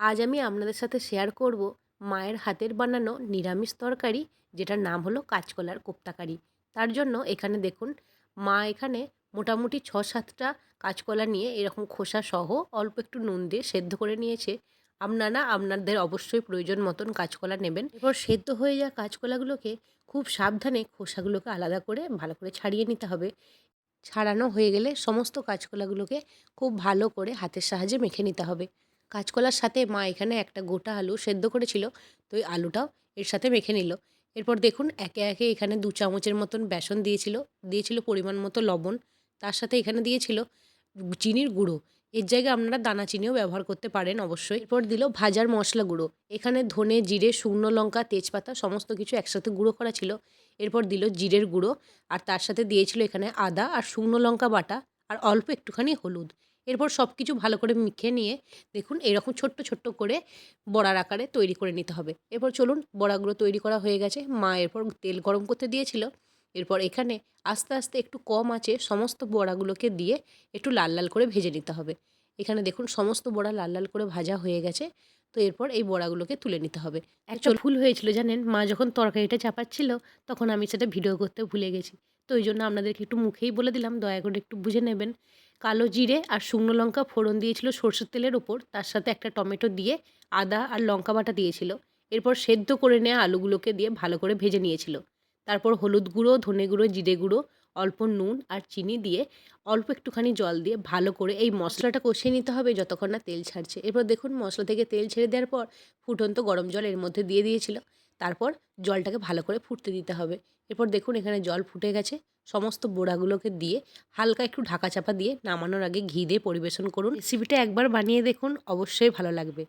আজ আমি আপনাদের সাথে শেয়ার করব মায়ের হাতের বানানো নিরামিষ তরকারি, যেটার নাম হলো কাঁচকলার কোপ্তাকারি। তার জন্য এখানে দেখুন, মা এখানে মোটামুটি ছ সাতটা কাঁচকলা নিয়ে এরকম খোসা সহ অল্প একটু নুন দিয়ে সেদ্ধ করে নিয়েছে। আপনারা আপনাদের অবশ্যই প্রয়োজন মতন কাঁচকলা নেবেন। এরপর সেদ্ধ হয়ে যাওয়া কাঁচকলাগুলোকে খুব সাবধানে খোসাগুলোকে আলাদা করে ভালো করে ছাড়িয়ে নিতে হবে। ছাড়ানো হয়ে গেলে সমস্ত কাঁচকলাগুলোকে খুব ভালো করে হাতের সাহায্যে মেখে নিতে হবে। কাঁচকলার সাথে মা এখানে একটা গোটা আলু সেদ্ধ করেছিল, তো ওই আলুটাও এর সাথে মেখে নিল। এরপর দেখুন একে একে এখানে দু চামচের মতন বেসন দিয়েছিল দিয়েছিল পরিমাণ মতো লবণ, তার সাথে এখানে দিয়েছিল চিনির গুঁড়ো। এর জায়গায় আপনারা দানা চিনিও ব্যবহার করতে পারেন অবশ্যই। এরপর দিল ভাজার মশলা গুঁড়ো। এখানে ধনে, জিরে, শুকনো লঙ্কা, তেজপাতা সমস্ত কিছু একসাথে গুঁড়ো করা ছিল। এরপর দিল জিরের গুঁড়ো, আর তার সাথে দিয়েছিল এখানে আদা আর শুকনো লঙ্কা বাটা। আর অল্প একটুখানি হলুদ। এরপর সব কিছু ভালো করে মিখে নিয়ে দেখুন এরকম ছোট্ট ছোট্ট করে বড়ার আকারে তৈরি করে নিতে হবে। এরপর চলুন বড়াগুলো তৈরি করা হয়ে গেছে। মা এরপর তেল গরম করতে দিয়েছিল। এরপর এখানে আস্তে আস্তে একটু কম আছে সমস্ত বড়াগুলোকে দিয়ে একটু লাল লাল করে ভেজে নিতে হবে। এখানে দেখুন সমস্ত বড়া লাল লাল করে ভাজা হয়ে গেছে। তো এরপর এই বড়াগুলোকে তুলে নিতে হবে। একটা ভুল হয়েছিল জানেন? মা যখন তরকারিটা চাপাচ্ছিল তখন আমি সেটা ভিডিও করতে ভুলে গেছি। তো ওই জন্য আপনাদেরকে একটু মুখেই বলে দিলাম, দয়া করে একটু বুঝে নেবেন। কালো জিরে আর শুকনো লঙ্কা ফোড়ন দিয়েছিল সর্ষের তেলের ওপর, তার সাথে একটা টমেটো দিয়ে আদা আর লঙ্কা বাটা দিয়েছিল। এরপর সেদ্ধ করে নেওয়া আলুগুলোকে দিয়ে ভালো করে ভেজে নিয়েছিল। তারপর হলুদ গুঁড়ো, ধনে গুঁড়ো, জিরে গুঁড়ো, অল্প নুন আর চিনি দিয়ে অল্প একটুখানি জল দিয়ে ভালো করে এই মশলাটা কষিয়ে নিতে হবে যতক্ষণ না তেল ছাড়ছে। এরপর দেখুন মশলা থেকে তেল ছেড়ে দেওয়ার পর ফুটন্ত গরম জল এর মধ্যে দিয়ে দিয়েছিল। তারপর জলটাকে ভালো করে ফুটতে দিতে হবে। এরপর দেখুন এখানে জল ফুটে গেছে। সমস্ত বোড়াগুলোকে দিয়ে হালকা একটু ঢাকা চাপা দিয়ে নামানোর আগে ঘি দিয়ে পরিবেশন করুন। রেসিপিটা একবার বানিয়ে দেখুন, অবশ্যই ভালো লাগবে।